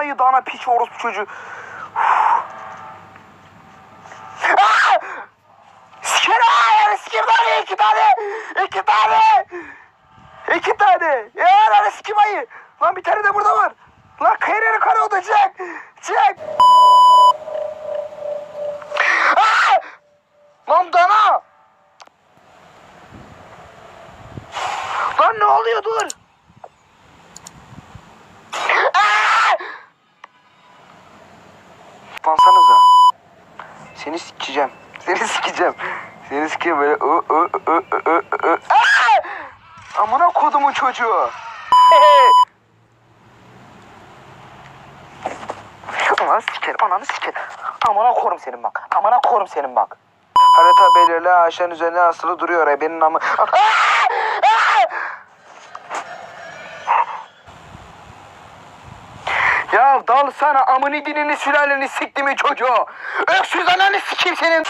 danayı dana piç orospu çocuğu. Sikeri ayarı sikim tane iki tane. iki tane. İki tane. Ya lan sikim ayı. Lan bir tane de burada var. Lan kayırını kara oldu çek. Çek. Lan dana. Lan ne oluyor dur. Lansanıza. Seni sikeceğim. Seni sikeceğim. Seni sikeyim böyle. Ö, ö, ö, ö, ö! Amına kodumun çocuğu. Ananı sikerim, ananı sikerim. Amına korum senin bak. Amına korum senin bak. Harita belirli ağaçların üzerine asılı duruyor. Ebenin amı... Ya dal sana amını dinini sülaleni siktimin çocuğu. Öksüz ananı sikeyim senin.